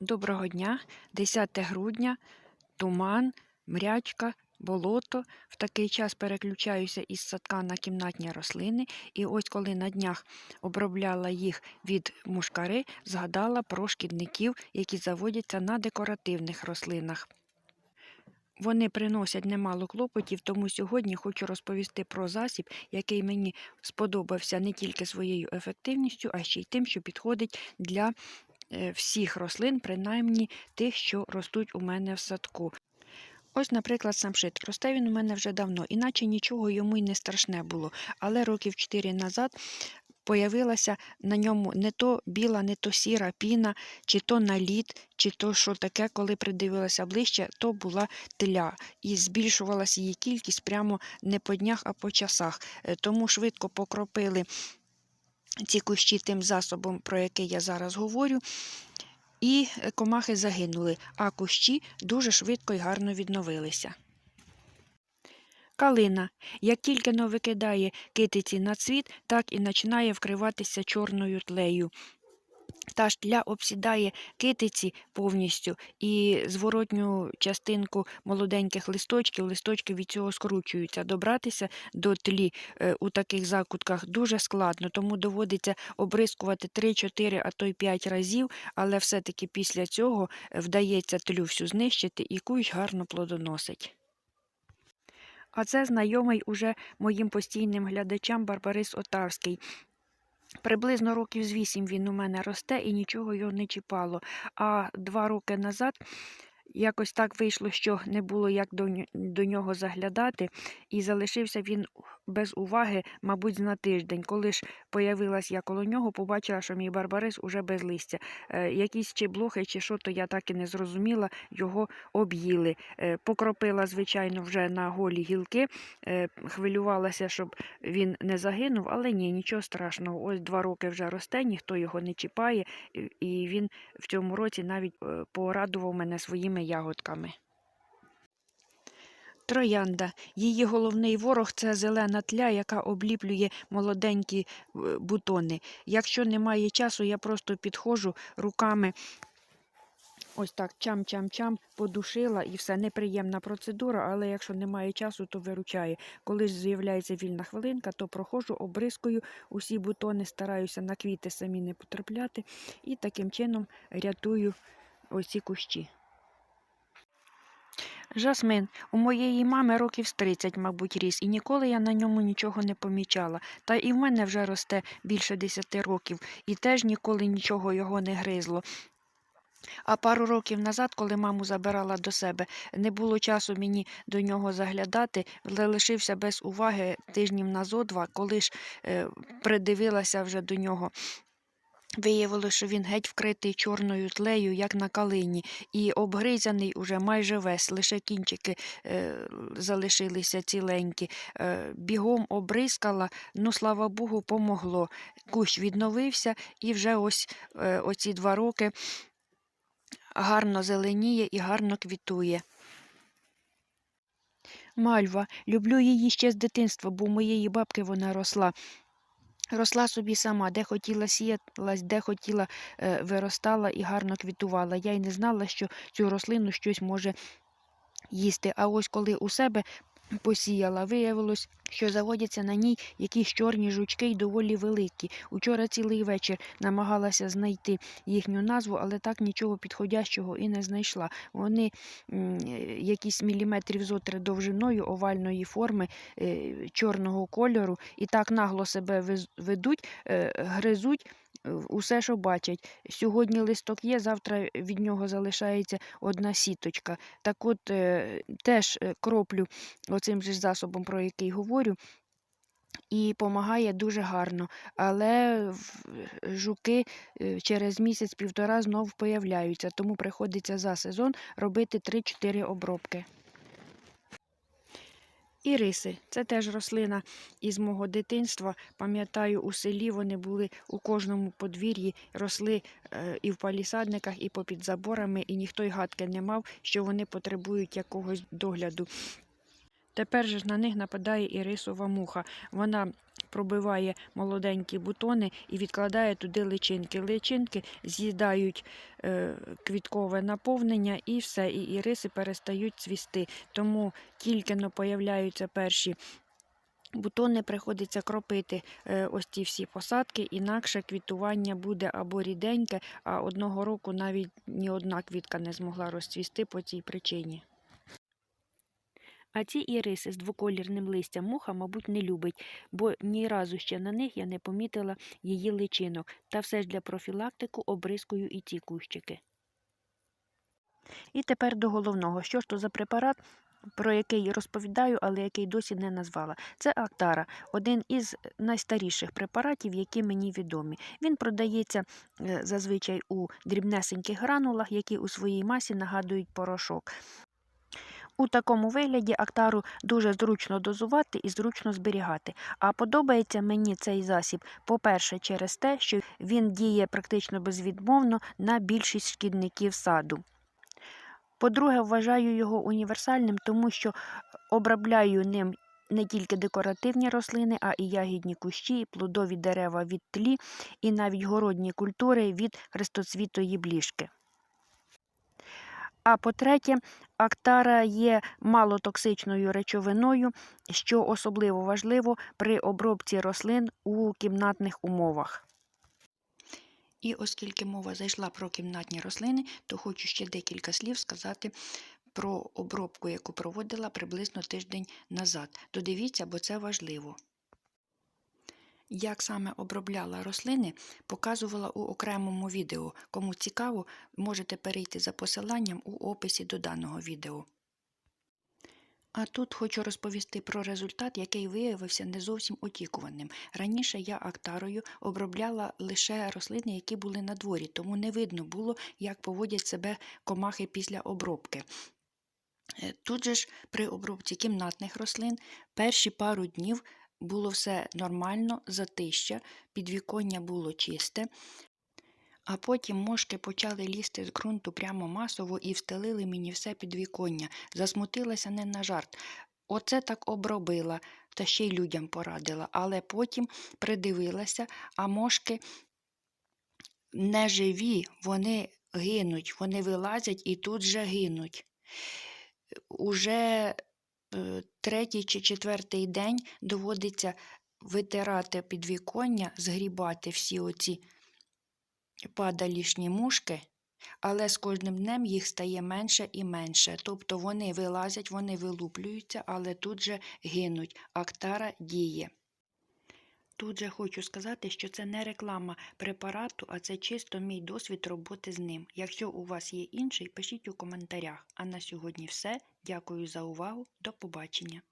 Доброго дня, 10 грудня, туман, мрячка, болото. В такий час переключаюся із садка на кімнатні рослини. І ось коли на днях обробляла їх від мушкари, згадала про шкідників, які заводяться на декоративних рослинах. Вони приносять немало клопотів, тому сьогодні хочу розповісти про засіб, який мені сподобався не тільки своєю ефективністю, а ще й тим, що підходить для всіх рослин, принаймні тих, що ростуть у мене в садку. Ось, наприклад, самшит. Росте він у мене вже давно, іначе нічого йому й не страшне було. Але років 4 назад появилася на ньому не то біла, не то сіра піна, чи то наліт, чи то що таке, коли придивилася ближче, то була тля. І збільшувалася її кількість прямо не по днях, а по часах. Е, Тому швидко покропили ці кущі тим засобом, про який я зараз говорю. І е, комахи загинули, а кущі дуже швидко і гарно відновилися. Калина. Як тільки но викидає китиці на цвіт, так і починає вкриватися чорною тлею. Та ж тля обсідає китиці повністю, і зворотню частинку молоденьких листочків, листочки від цього скручуються. Добратися до тлі е, у таких закутках дуже складно, тому доводиться обрискувати 3-4, а то й 5 разів, але все-таки після цього е, вдається тлю всю знищити і кущ гарно плодоносить. А це знайомий уже моїм постійним глядачам Барбарис Отарський. Приблизно років з вісім він у мене росте і нічого його не чіпало. А два роки назад якось так вийшло, що не було як до, нього заглядати, і залишився він без уваги, мабуть, на тиждень. Коли ж появилась я коло нього, побачила, що мій барбарис уже без листя. Е, якісь чи блохи, чи що, то я так і не зрозуміла, його об'їли. Е, покропила, звичайно, вже на голі гілки, е, хвилювалася, щоб він не загинув, але ні, нічого страшного. Ось два роки вже росте, ніхто його не чіпає, і- він в цьому році навіть порадував мене своїми ягодками. Троянда. Її головний ворог це зелена тля, яка обліплює молоденькі е, бутони. Якщо немає часу, я просто підходжу руками. Ось так чам-чам-чам подушила і все неприємна процедура, але якщо немає часу, то виручає. Коли з'являється вільна хвилинка, то проходжу, обрискую усі бутони, стараюся на квіти самі не потрапляти і таким чином рятую ось ці кущі. Жасмин. У моєї мами років з 30, мабуть, ріс, і ніколи я на ньому нічого не помічала. Та і в мене вже росте більше 10 років, і теж ніколи нічого його не гризло. А пару років назад, коли маму забирала до себе, не було часу мені до нього заглядати, але лишився без уваги тижнів на зо два, коли ж е, придивилася вже до нього. Виявилося, що він геть вкритий чорною тлею, як на калині, і обгризаний уже майже весь, лише кінчики е, залишилися ціленькі. Е, бігом обрискала, ну, слава Богу, помогло. Кущ відновився, і вже ось е, оці два роки гарно зеленіє і гарно квітує. Мальва. Люблю її ще з дитинства, бо у моєї бабки вона росла. Росла собі сама, де хотіла сіялась, де хотіла е, виростала і гарно квітувала. Я й не знала, що цю рослину щось може їсти. А ось коли у себе посіяла, виявилось, що заводяться на ній якісь чорні жучки й доволі великі. Учора цілий вечір намагалася знайти їхню назву, але так нічого підходящого і не знайшла. Вони якісь міліметрів зо три довжиною овальної форми е, чорного кольору і так нагло себе ведуть, е, гризуть. Усе, що бачать. Сьогодні листок є, завтра від нього залишається одна сіточка. Так от е, теж е, кроплю оцим же засобом, про який говорю, і допомагає дуже гарно. Але жуки е, через місяць-півтора знов появляються, тому приходиться за сезон робити 3-4 обробки. Іриси це теж рослина із мого дитинства. Пам'ятаю, у селі вони були у кожному подвір'ї, росли е, і в палісадниках, і попід заборами, і ніхто й гадки не мав, що вони потребують якогось догляду. Тепер же на них нападає і рисова муха. Вона пробиває молоденькі бутони і відкладає туди личинки. Личинки з'їдають е, квіткове наповнення і все, і іриси перестають цвісти. Тому тільки но появляються перші бутони, приходиться кропити е, ось ці всі посадки, інакше квітування буде або ріденьке, а одного року навіть ні одна квітка не змогла розцвісти по цій причині. А ці іриси з двоколірним листям муха, мабуть, не любить, бо ні разу ще на них я не помітила її личинок. Та все ж для профілактику обрискую і ці кущики. І тепер до головного. Що ж то за препарат, про який розповідаю, але який досі не назвала. Це Актара, один із найстаріших препаратів, які мені відомі. Він продається е, зазвичай у дрібнесеньких гранулах, які у своїй масі нагадують порошок. У такому вигляді актару дуже зручно дозувати і зручно зберігати. А подобається мені цей засіб, по-перше, через те, що він діє практично безвідмовно на більшість шкідників саду. По-друге, вважаю його універсальним, тому що обробляю ним не тільки декоративні рослини, а і ягідні кущі, і плодові дерева від тлі, і навіть городні культури від хрестоцвітої бліжки. А по-третє, актара є малотоксичною речовиною, що особливо важливо при обробці рослин у кімнатних умовах. І оскільки мова зайшла про кімнатні рослини, то хочу ще декілька слів сказати про обробку, яку проводила приблизно тиждень назад. Додивіться, бо це важливо. Як саме обробляла рослини, показувала у окремому відео. Кому цікаво, можете перейти за посиланням у описі до даного відео. А тут хочу розповісти про результат, який виявився не зовсім очікуваним. Раніше я актарою обробляла лише рослини, які були на дворі, тому не видно було, як поводять себе комахи після обробки. Е, Тут же ж при обробці кімнатних рослин перші пару днів було все нормально, затища, підвіконня було чисте. А потім мошки почали лізти з ґрунту прямо масово і встелили мені все підвіконня. Засмутилася не на жарт. Оце так обробила, та ще й людям порадила. Але потім придивилася, а мошки не живі, вони гинуть, вони вилазять і тут же гинуть. Уже третій чи четвертий день доводиться витирати підвіконня, згрібати всі оці падалішні мушки, але з кожним днем їх стає менше і менше. Тобто вони вилазять, вони вилуплюються, але тут же гинуть. Актара діє. Тут же хочу сказати, що це не реклама препарату, а це чисто мій досвід роботи з ним. Якщо у вас є інший, пишіть у коментарях. А на сьогодні все. Дякую за увагу. До побачення.